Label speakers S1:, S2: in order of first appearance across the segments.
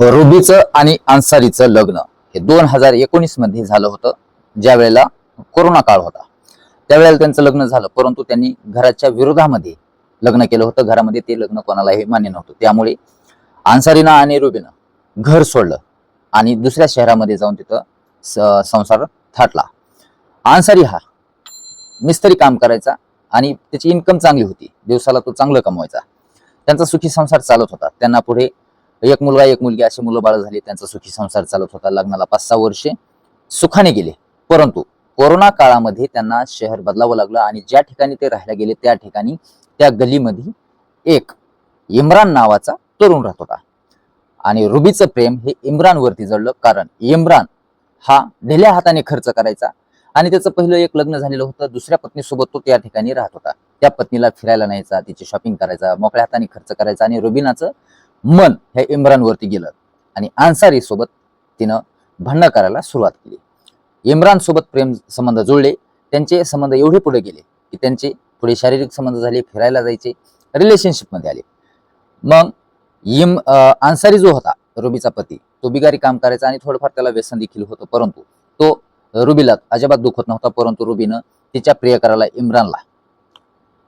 S1: रुबीचं आणि अन्सारीचं लग्न हे दोन हजार एकोणीसमध्ये झालं होतं ज्या वेळेला कोरोना काळ होता. त्यावेळेला त्यांचं लग्न झालं परंतु त्यांनी घराच्या विरोधामध्ये लग्न केलं होतं. घरामध्ये ते लग्न कोणालाही मान्य नव्हतं. त्यामुळे अन्सारीनं आणि रुबीनं घर सोडलं आणि दुसऱ्या शहरामध्ये जाऊन तिथं स- संसार थाटला. अन्सारी हा मिस्त्री काम करायचा आणि त्याची इन्कम चांगली होती. दिवसाला तो चांगलं कमवायचा. त्यांचा सुखी संसार चालत होता. त्यांना पुढे एक मुलगा एक मुलगी असे मुलं बाळ झाली त्यांचा सुखी संसार चालत होता. लग्नाला पाच सहा वर्षे सुखाने गेले. परंतु कोरोना काळामध्ये त्यांना शहर बदलावं लागलं आणि ज्या ठिकाणी ते राहायला गेले त्या ठिकाणी त्या गलीमध्ये एक इम्रान नावाचा तरुण राहत होता. आणि रुबीचं प्रेम हे इम्रानवरती जडलं कारण इम्रान हा ढिल्या हाताने खर्च करायचा आणि त्याचं पहिलं एक लग्न झालेलं होतं. दुसऱ्या पत्नीसोबत तो त्या ठिकाणी राहत होता. त्या पत्नीला फिरायला न्यायचा तिची शॉपिंग करायचा मोकळ्या हाताने खर्च करायचा आणि रुबीनाचं मन हे इम्रानवरती गेलं. आणि अन्सारी सोबत तिनं भांडणं करायला सुरुवात केली. इम्रान सोबत प्रेम संबंध जुळले. त्यांचे संबंध एवढे पुढे गेले की त्यांचे पुढे शारीरिक संबंध झाले फिरायला जायचे रिलेशनशिपमध्ये आले. मग इम अन्सारी जो होता रुबीचा पती तो बिगारी काम करायचा आणि थोडंफार त्याला व्यसन देखील होतं परंतु तो रुबीला अजिबात दुखत नव्हता परंतु रुबीनं तिच्या प्रियकराला इम्रानला.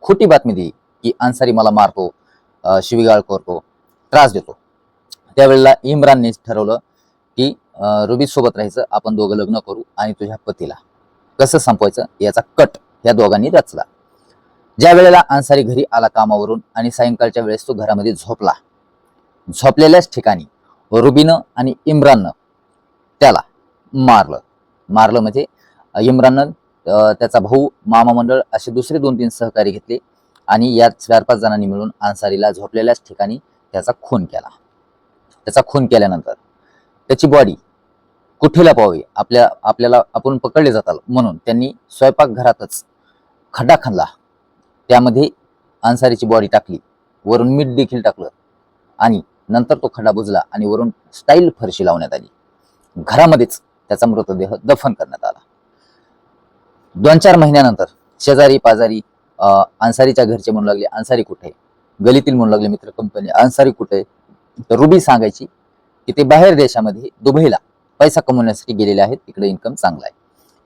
S1: खोटी बातमी दिली की अन्सारी मला मारतो शिवीगाळ करतो त्रास देतो. त्यावेळेला इम्रानने ठरवलं की रुबी सोबत राहायचं आपण दोघं लग्न करू आणि तुझ्या पतीला. कसं संपवायचं? याचा कट या दोघांनी रचला. ज्या वेळेला अन्सारी घरी आला कामावरून आणि सायंकाळच्या वेळेस तो घरामध्ये झोपला. झोपलेल्याच ठिकाणी रुबीनं आणि इम्राननं त्याला मारलं. मारलं म्हणजे इम्राननं त्याचा भाऊ मामा मंडळ असे दुसरे दोन तीन सहकारी घेतले आणि या चार पाच जणांनी मिळून अन्सारीला झोपलेल्याच ठिकाणी त्याचा खून केला. त्याचा खून केल्यानंतर त्याची बॉडी कुठे लपवावी आपल्या आपल्याला आपण पकडले जातात म्हणून त्यांनी स्वयंपाकघरातच खड्डा खणला त्यामध्ये अन्सारीची बॉडी टाकली. वरून मीठ देखील टाकलं. आणि नंतर तो खड्डा बुजला आणि वरून स्टाईल फरशी लावण्यात आली. घरामध्येच त्याचा मृतदेह दफन करण्यात आला. दोन चार महिन्यानंतर शेजारी पाजारी अन्सारीच्या घरचे म्हणू लागले अन्सारी कुठे? गलीतील म्हणू लागले मित्र कंपनी अन्सारी कुठे? तर रुबी सांगायची की ते बाहेर देशामध्ये दुबईला पैसा कमवण्यासाठी गेलेले आहेत. तिकडे इन्कम चांगला आहे.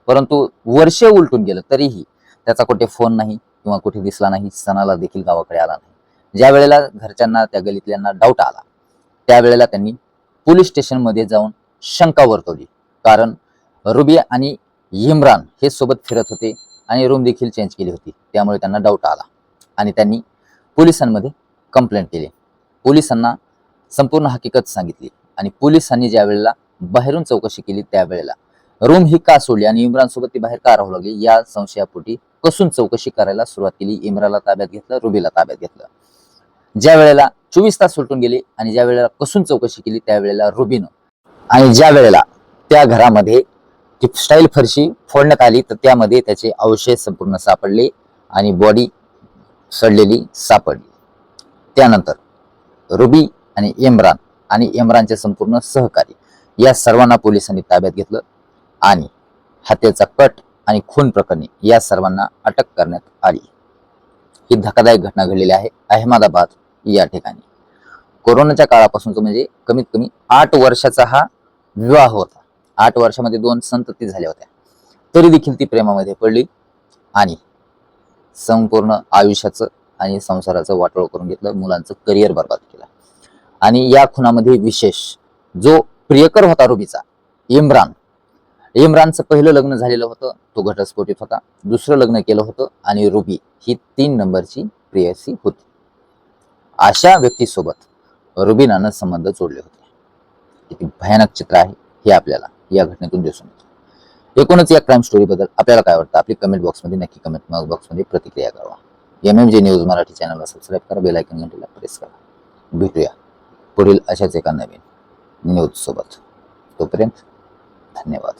S1: परंतु वर्ष उलटून गेलं तरीही त्याचा कुठे फोन नाही किंवा कुठे दिसला नाही सणाला देखील गावाकडे आला नाही. ज्या वेळेला घरच्यांना त्या गलीतल्यांना डाऊट आला त्यावेळेला त्यांनी पोलीस स्टेशनमध्ये जाऊन शंका वर्तवली. कारण रुबी आणि इम्रान हे सोबत फिरत होते आणि रूम देखील चेंज केली होती. त्यामुळे त्यांना डाऊट आला आणि त्यांनी पोलिसांमध्ये कंप्लेंट केली. पोलिसांना संपूर्ण हकीकत सांगितली. आणि पोलिसांनी ज्या वेळेला बाहेरून चौकशी केली त्यावेळेला रूम ही का सोडली आणि इम्रानसोबत ती बाहेर का राहू लागली या संशयापोटी कसून चौकशी करायला सुरुवात केली. इम्राला ताब्यात घेतलं रुबीला ताब्यात घेतलं. ज्या वेळेला चोवीस तास सुलटून गेले आणि ज्या वेळेला कसून चौकशी केली त्यावेळेला रुबीनं. आणि ज्या वेळेला त्या घरामध्ये स्टाईल फरशी फोडण्यात आली तर त्यामध्ये त्याचे अवशेष संपूर्ण सापडले आणि बॉडी सडलेली सापडली. त्यानंतर रुबी आणि इम्रान आणि इम्रानचे संपूर्ण सहकारी या सर्वांना पोलिसांनी ताब्यात घेतलं आणि हत्येचा कट आणि खून प्रकरणी या सर्वांना अटक करण्यात आली. ही धक्कादायक घटना घडलेली आहे अहमदाबाद या ठिकाणी. कोरोनाच्या काळापासून म्हणजे कमीत कमी आठ वर्षाचा हा विवाह होता. आठ वर्षामध्ये दोन संतती झाल्या होत्या. तरी देखील ती प्रेमामध्ये पडली आणि संपूर्ण आयुष्याचं आणि संसाराचं वाटोळ करून घेतलं मुलांचं करिअर बर्बाद केलं. आणि या खुनामध्ये विशेष जो प्रियकर होता रुबीचा इम्रान इम्रानचं पहिलं लग्न झालेलं होतं तो घटस्फोटीत होता. दुसरं लग्न केलं होतं आणि रुबी ही तीन नंबरची प्रेयसी होती. अशा व्यक्तीसोबत रुबीनानं संबंध जोडले होते. किती भयानक चित्र आहे हे आपल्याला या घटनेतून दिसून येतं. एकूणच या क्राईम स्टोरीबद्दल आपल्याला काय वाटतं? आपली कमेंट बॉक्समध्ये नक्की कमेंट बॉक्समध्ये प्रतिक्रिया करा M M J news Marathi चॅनलला सबस्क्राईब करा बेलायकन घंटेला प्रेस करा. भेटूया पुढील अशाच एका नवीन न्यूजसोबत तोपर्यंत धन्यवाद.